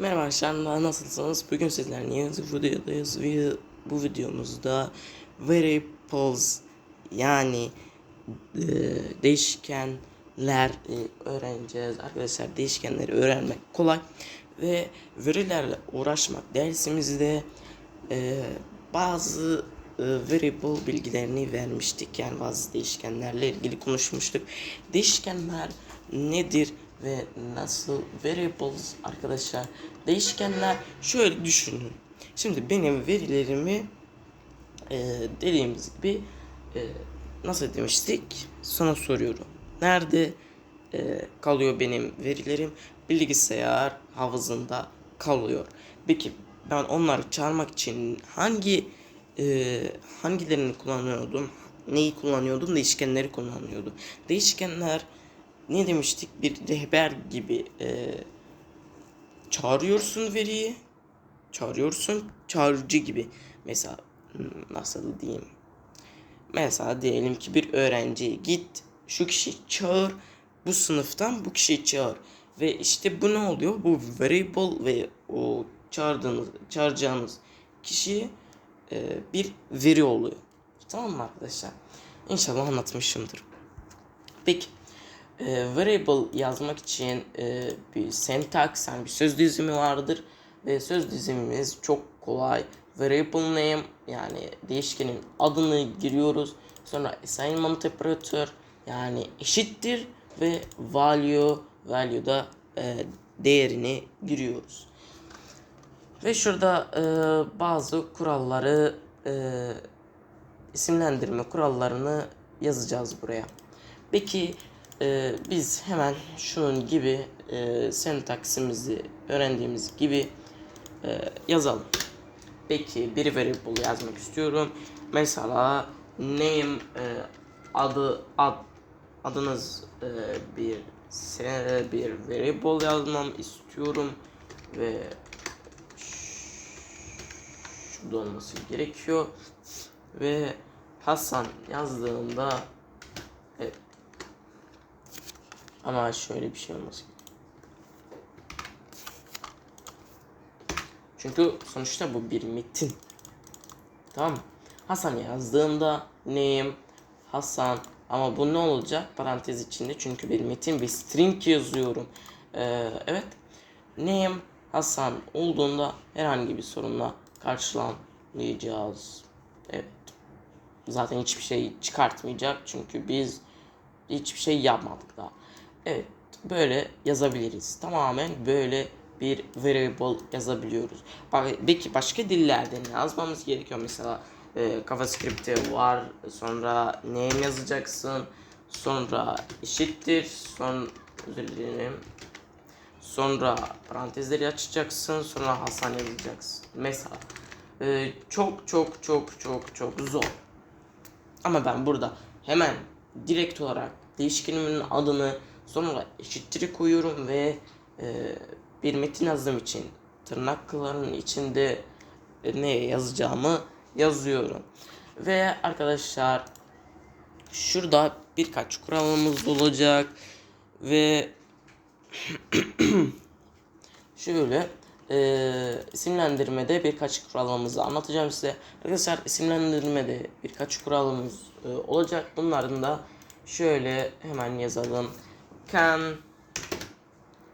Merhaba arkadaşlar nasılsınız? Bugün sizlerle yeni bir videodayız ve bu videomuzda variables yani e, değişkenler e, öğreneceğiz. Arkadaşlar değişkenleri öğrenmek kolay ve verilerle uğraşmak dersimizde e, bazı e, variable bilgilerini vermiştik. Yani bazı değişkenlerle ilgili konuşmuştuk. Değişkenler nedir ve nasıl variables arkadaşlar? Değişkenler şöyle düşünün. Şimdi benim verilerimi e, dediğimiz gibi e, nasıl demiştik? Sana soruyorum. Nerede e, kalıyor benim verilerim? Bilgisayar havuzunda kalıyor. Peki ben onları çağırmak için hangi e, hangilerini kullanıyordum? Neyi kullanıyordum? Değişkenleri kullanıyordum. Değişkenler ne demiştik? Bir rehber gibi e, çağırıyorsun veriyi. Çağırıyorsun çağırıcı gibi. Mesela hmm, nasıl diyeyim? Mesela diyelim ki bir öğrenci git şu kişiyi çağır bu sınıftan bu kişiyi çağır ve işte bu ne oluyor? Bu variable ve o çağırdığınız çağıracağınız kişi e, bir veri oluyor. Tamam mı arkadaşlar? İnşallah anlatmışımdır. Peki e, variable yazmak için e, bir syntax yani bir söz dizimi vardır ve söz dizimimiz çok kolay. Variable name yani değişkenin adını giriyoruz. Sonra assignment operator yani eşittir ve value value'da e, değerini giriyoruz. Ve şurada e, bazı kuralları e, isimlendirme kurallarını yazacağız buraya. Peki e, biz hemen şunun gibi e, syntaksimizi öğrendiğimiz gibi e, yazalım. Peki bir variable yazmak istiyorum. Mesela name e, adı ad adınız e, bir se- bir variable yazmam istiyorum ve şurada olması gerekiyor ve Hasan yazdığımda evet. Ama şöyle bir şey olması. Çünkü sonuçta bu bir metin. Tamam? Hasan yazdığımda name Hasan ama bu ne olacak parantez içinde çünkü bir metin bir string yazıyorum. Ee, evet. Name Hasan olduğunda herhangi bir sorunla karşılanmayacağız. Evet. Zaten hiçbir şey çıkartmayacak çünkü biz hiçbir şey yapmadık daha. Evet. Böyle yazabiliriz. Tamamen böyle bir variable yazabiliyoruz. Peki başka dillerde ne yazmamız gerekiyor? Mesela e, CavaScript'te var. Sonra name yazacaksın. Sonra eşittir. Son özür dilerim. Sonra parantezleri açacaksın. Sonra Hasan yazacaksın. Mesela e, çok çok çok çok çok zor. Ama ben burada hemen direkt olarak değişkenimin adını sonra eşittir'i koyuyorum ve e, bir metin yazdığım için tırnakların içinde ne yazacağımı yazıyorum. Ve arkadaşlar şurada birkaç kuralımız olacak ve şöyle e, isimlendirmede birkaç kuralımızı anlatacağım size. Arkadaşlar isimlendirmede birkaç kuralımız e, olacak. Bunların da şöyle hemen yazalım. Can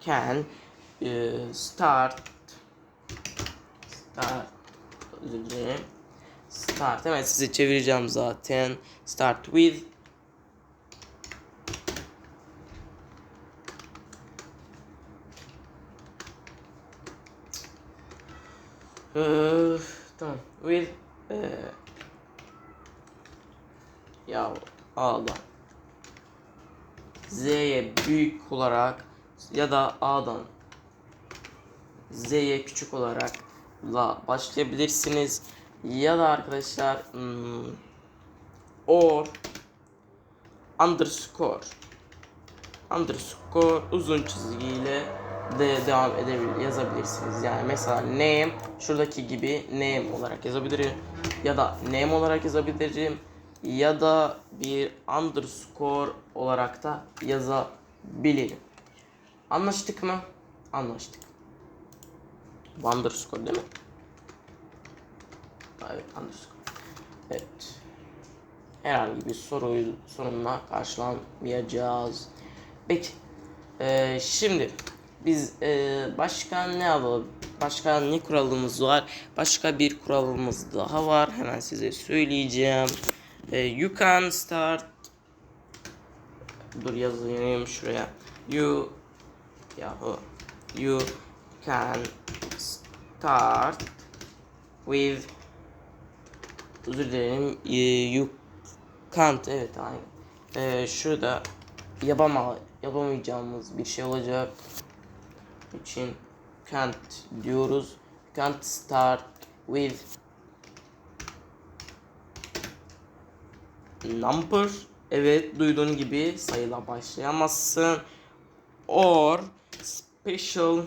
can e, start start. Start hemen size çevireceğim zaten. Start with Ee, tamam. With e, ya A'dan Z'ye büyük olarak ya da A'dan Z'ye küçük olarak la başlayabilirsiniz. Ya da arkadaşlar hmm, or underscore. Underscore uzun çizgiyle de devam edebilir yazabilirsiniz. Yani mesela name şuradaki gibi name olarak yazabilirim ya da name olarak yazabilirim ya da bir underscore olarak da yazabilirim. Anlaştık mı? Anlaştık. Bu underscore değil mi? Evet underscore. Evet. Herhangi bir soruyu sorunla karşılanmayacağız. Peki. Ee, şimdi biz ee, başka ne yapalım? Başka ne kuralımız var? Başka bir kuralımız daha var. Hemen size söyleyeceğim. Ee, you can start Dur yazayım şuraya. You Yahoo. You can start with özür dilerim. Ee, You can't evet aynı. Ee, şurada yapama yapamayacağımız bir şey olacak için can't diyoruz. Can't start with number. Evet duyduğun gibi sayıyla başlayamazsın. Or special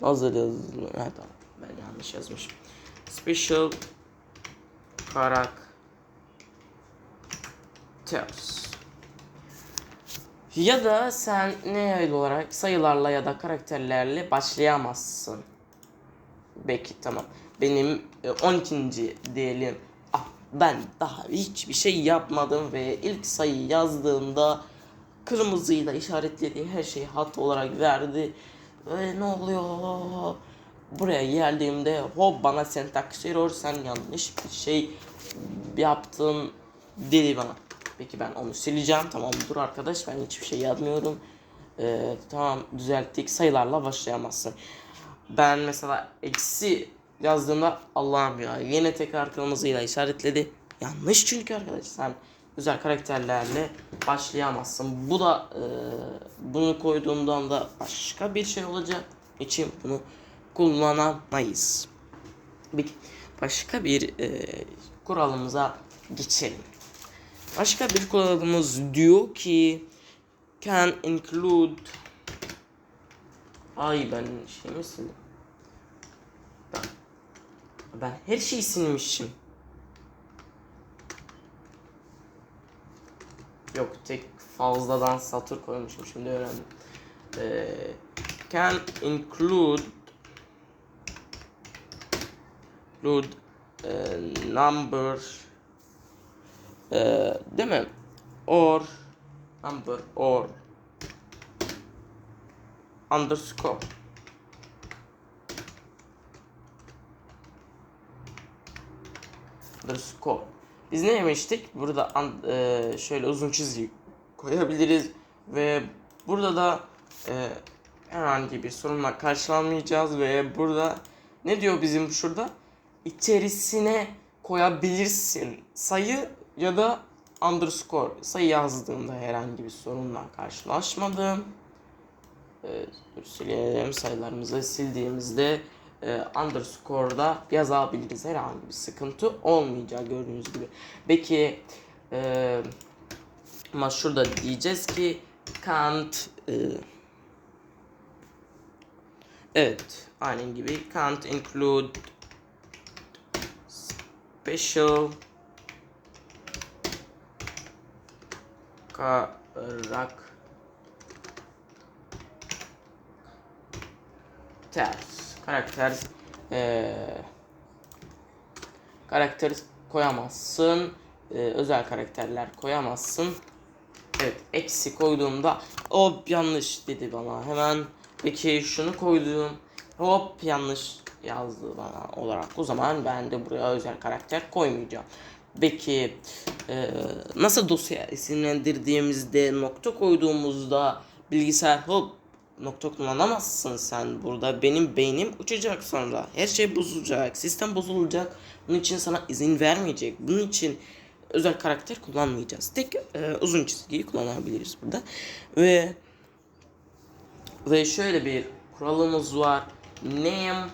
Hazır yazılı. Ha, tamam. Ben yanlış yazmışım. Special characters. Ya da sen ne olarak sayılarla ya da karakterlerle başlayamazsın. Peki tamam. Benim e, 12. diyelim. Ah, ben daha hiçbir şey yapmadım ve ilk sayıyı yazdığımda kırmızıyla işaretlediği her şeyi hat olarak verdi. Ve ne oluyor? Buraya geldiğimde hop bana sentaks error sen yanlış bir şey yaptın dedi bana. Peki ben onu sileceğim. Tamam dur arkadaş ben hiçbir şey yazmıyorum. Ee, tamam düzelttik. Sayılarla başlayamazsın. Ben mesela eksi yazdığımda Allah'ım ya yine tekrar kırmızıyla işaretledi. Yanlış çünkü arkadaş sen güzel karakterlerle başlayamazsın. Bu da e, bunu koyduğumdan da başka bir şey olacak için bunu kullanamayız. Bir başka bir e, kuralımıza geçelim. Başka bir kuralımız diyor ki can include Ay ben şey mi sildim? Ben, ben her şeyi silmişim. Yok tek fazladan satır koymuşum şimdi öğrendim. Ee, can include include e, number e, değil mi? Or number or underscore underscore biz ne demiştik? Burada e, şöyle uzun çizgi koyabiliriz ve burada da e, herhangi bir sorunla karşılanmayacağız ve burada ne diyor bizim şurada? İçerisine koyabilirsin sayı ya da underscore sayı yazdığımda herhangi bir sorunla karşılaşmadım. E, dur silelim sayılarımızı sildiğimizde e, underscore'da yazabiliriz. Herhangi bir sıkıntı olmayacak gördüğünüz gibi. Peki e, ama şurada diyeceğiz ki can't e, evet aynen gibi can't include special characters karakter e, karakter koyamazsın. E, özel karakterler koyamazsın. Evet eksi koyduğumda hop yanlış dedi bana hemen. Peki şunu koydum hop yanlış yazdı bana olarak. O zaman ben de buraya özel karakter koymayacağım. Peki e, nasıl dosya isimlendirdiğimizde nokta koyduğumuzda bilgisayar hop nokta kullanamazsın sen burada. Benim beynim uçacak sonra. Her şey bozulacak. Sistem bozulacak. Bunun için sana izin vermeyecek. Bunun için özel karakter kullanmayacağız. Tek e, uzun çizgiyi kullanabiliriz burada. Ve ve şöyle bir kuralımız var. Name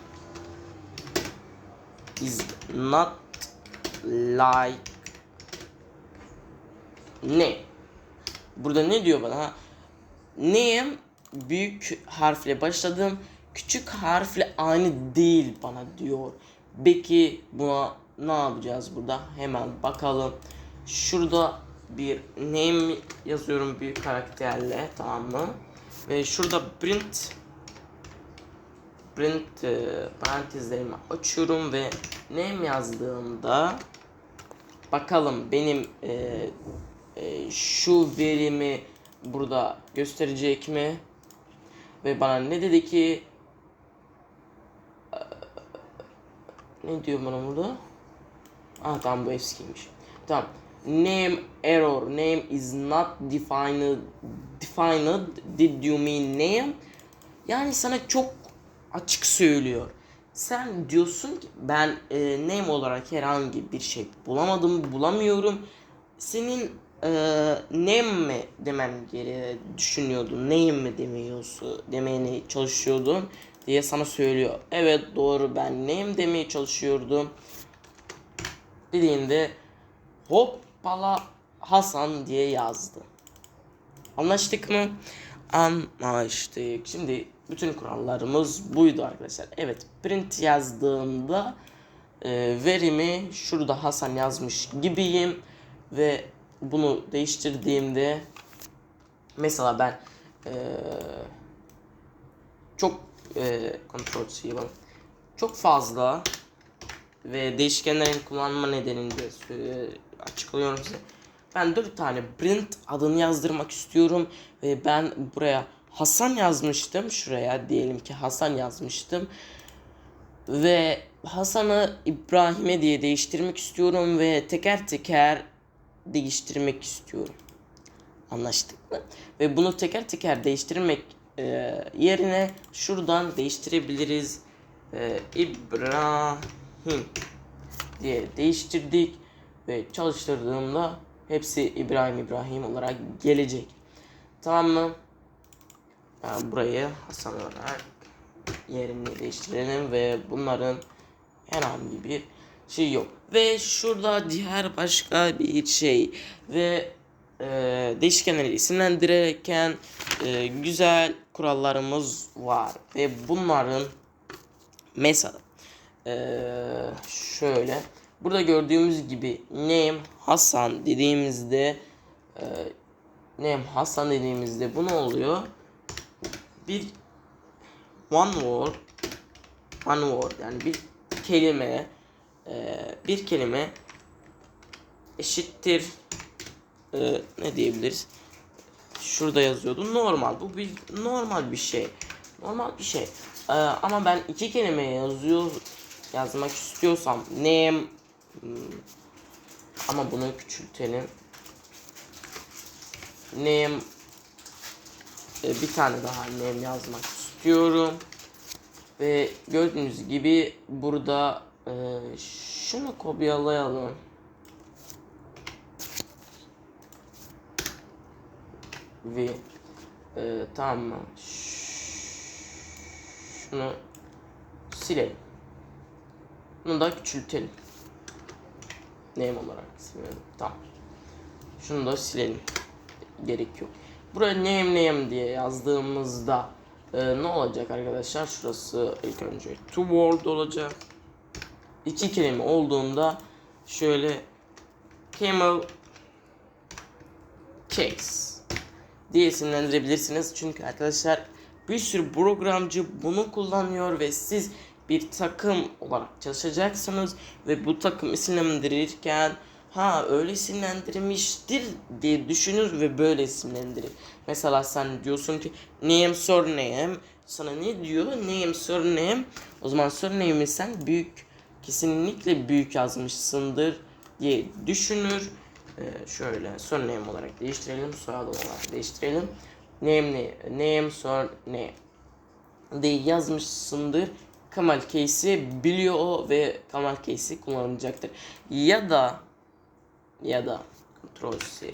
is not like ne? Burada ne diyor bana? Name büyük harfle başladım. Küçük harfle aynı değil bana diyor. Peki buna ne yapacağız burada? Hemen bakalım. Şurada bir name yazıyorum büyük karakterle tamam mı? Ve şurada print print e, parantezlerimi açıyorum ve name yazdığımda bakalım benim e, e, şu verimi burada gösterecek mi? Ve bana ne dedi ki ne diyor bana burada? Ah tamam bu eskiymiş. Tamam. Name error. Name is not defined. Defined. Did you mean name? Yani sana çok açık söylüyor. Sen diyorsun ki ben e, name olarak herhangi bir şey bulamadım, bulamıyorum. Senin e, name mi demem geri düşünüyordun, name mi demiyorsun, demeye çalışıyordun diye sana söylüyor. Evet doğru ben name demeye çalışıyordum dediğinde hoppala Hasan diye yazdı. Anlaştık mı? Anlaştık. Şimdi bütün kurallarımız buydu arkadaşlar. Evet print yazdığımda e, verimi şurada Hasan yazmış gibiyim ve bunu değiştirdiğimde mesela ben e, çok e, kontrol yapalım. Çok fazla ve değişkenlerin kullanma nedenini açıklıyorum size. Ben 4 tane print adını yazdırmak istiyorum ve ben buraya Hasan yazmıştım. Şuraya diyelim ki Hasan yazmıştım. Ve Hasan'ı İbrahim'e diye değiştirmek istiyorum ve teker teker değiştirmek istiyorum. Anlaştık mı? Ve bunu teker teker değiştirmek e, yerine şuradan değiştirebiliriz. E, İbrahim diye değiştirdik ve çalıştırdığımda hepsi İbrahim İbrahim olarak gelecek. Tamam mı? Yani burayı Hasan olarak yerini değiştirelim ve bunların herhangi bir şey yok. Ve şurada diğer başka bir şey ve e, değişkenleri isimlendirirken e, güzel kurallarımız var ve bunların mesela e, şöyle burada gördüğümüz gibi name Hasan dediğimizde e, name Hasan dediğimizde bu ne oluyor? Bir one word one word yani bir kelime e, bir kelime eşittir e, ne diyebiliriz? Şurada yazıyordu. Normal. Bu bir normal bir şey. Normal bir şey. E, ama ben iki kelime yazıyor yazmak istiyorsam name hmm, ama bunu küçültelim. Name e, bir tane daha name yazmak istiyorum. Ve gördüğünüz gibi burada e, şunu kopyalayalım. Ve e, tamam mı? Şunu silelim. Bunu da küçültelim. Name olarak silelim. Tamam. Şunu da silelim. Gerek yok. Buraya name name diye yazdığımızda e, ne olacak arkadaşlar? Şurası ilk önce to word olacak. İki kelime olduğunda şöyle camel cakes diye isimlendirebilirsiniz. Çünkü arkadaşlar bir sürü programcı bunu kullanıyor ve siz bir takım olarak çalışacaksınız ve bu takım isimlendirirken ha öyle isimlendirmiştir diye düşünür ve böyle isimlendirir. Mesela sen diyorsun ki name surname sana ne diyor? Name surname o zaman surname'i sen büyük kesinlikle büyük yazmışsındır diye düşünür. Ee, şöyle surname olarak değiştirelim, soyadı olarak değiştirelim. Name ne? Name surname diye yazmışsındır. Kamal Case'i biliyor ve Kamal Case'i kullanacaktır. Ya da ya da Ctrl C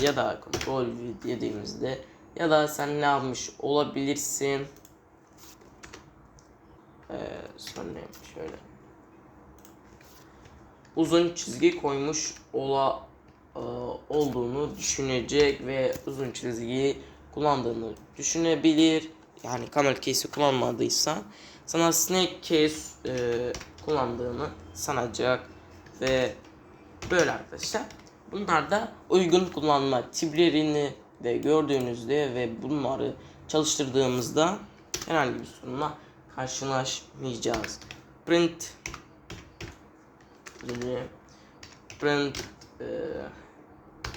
ya da Ctrl V dediğimizde ya da sen ne yapmış olabilirsin? Ee, sonra şöyle uzun çizgi koymuş ola e, olduğunu düşünecek ve uzun çizgiyi kullandığını düşünebilir. Yani camel case'i kullanmadıysa sana snake case e, kullandığını sanacak ve böyle arkadaşlar. Bunlar da uygun kullanma tiplerini de gördüğünüzde ve bunları çalıştırdığımızda herhangi bir sorunla karşılaşmayacağız. Print yine print e,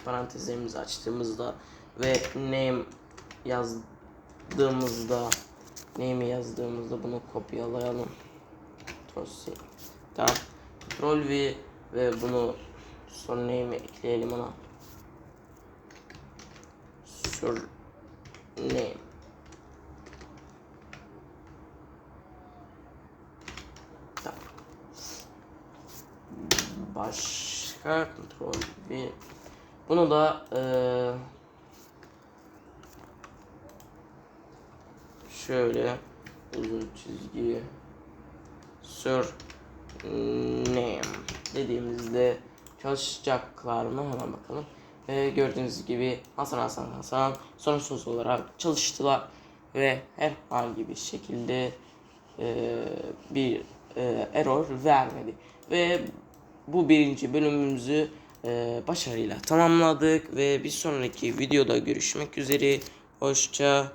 parantezlerimizi açtığımızda ve name yazdığımızda name'i yazdığımızda bunu kopyalayalım. Tamam. Ctrl V ve bunu son name'i ekleyelim ona. Surname. Tamam. Başka Ctrl V. Bunu da eee şöyle uzun çizgi surname dediğimizde çalışacaklar mı hemen bakalım. Ee, gördüğünüz gibi Hasan Hasan Hasan sorunsuz olarak çalıştılar ve herhangi bir şekilde e, bir e, error vermedi ve bu birinci bölümümüzü e, başarıyla tamamladık ve bir sonraki videoda görüşmek üzere. Hoşça